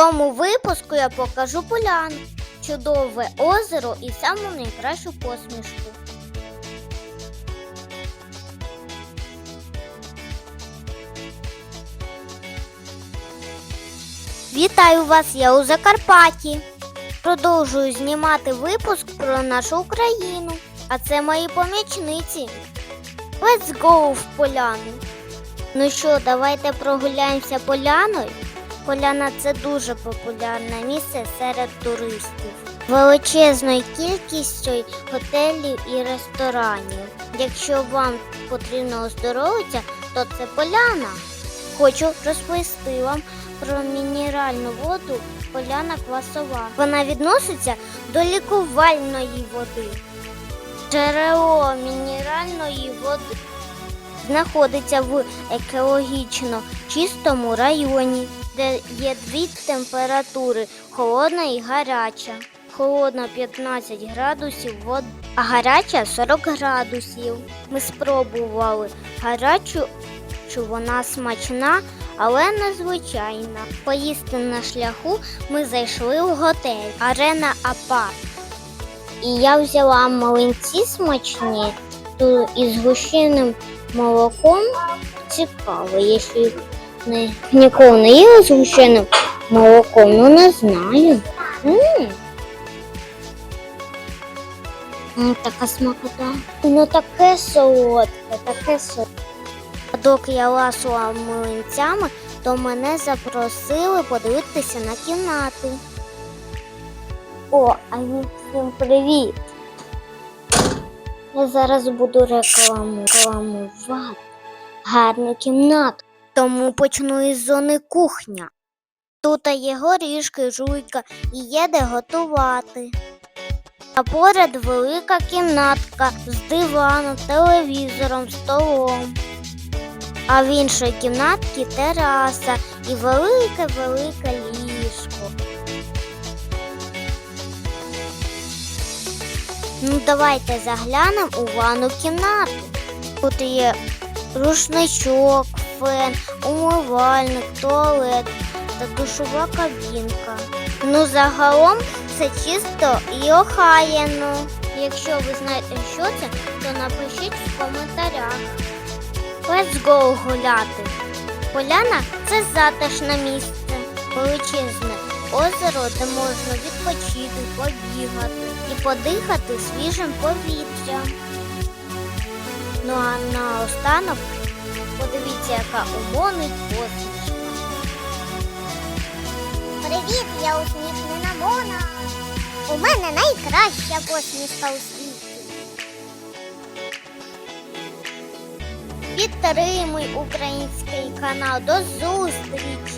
цьому випуску я покажу поляну, чудове озеро і саму найкращу посмішку. Вітаю вас, я у Закарпатті. Продовжую знімати випуск про нашу Україну. А це мої помічниці. Let's go в поляну. Ну що, давайте прогуляємося поляною. Поляна це дуже популярне місце серед туристів. Величезною кількістю готелів і ресторанів. Якщо вам потрібно оздоровитися, то це поляна. Хочу розповісти вам про мінеральну воду поляна квасова. Вона відноситься до лікувальної води. Джерело мінеральної води знаходиться в екологічно чистому районі, де є дві температури холодна і гаряча. Холодна 15 градусів а гаряча 40 градусів. Ми спробували гарячу, що вона смачна, але незвичайна. Поїсти на шляху ми зайшли в готель Арена Апарт. І я взяла млинці смачні із гущеним молоком. Цікаво, якщо їх не, ніколи не їла з гущеним молоком, ну не знаю. м М, Така смакота. Ну таке солодке, таке солодке. Доки я ласувала млинцями, то мене запросили подивитися на кімнати. О, а ну, всім привіт! Я зараз буду рекламувати гарну кімнату. Тому почну із зони кухня. Тут є горішки, жуйка і є де готувати. А поряд велика кімнатка з диваном, телевізором, столом. А в іншій кімнатці тераса і велике-велике ліжко. Ну, давайте заглянемо у ванну кімнату. Тут є рушничок, фен, умивальник, туалет та душова кабінка. Ну, загалом все чисто і охаяно. Якщо ви знаєте, що це, то напишіть в коментарях. Let's go гуляти. Поляна це затишне місце, величезне озеро, де можна відпочити, побігати і подихати свіжим повітрям. Ну а наостанок подивіться, яка у Мони посмішка. Привіт, я усміхнена Мона. У мене найкраща посмішка у світі. Підтримуй український канал. До зустрічі!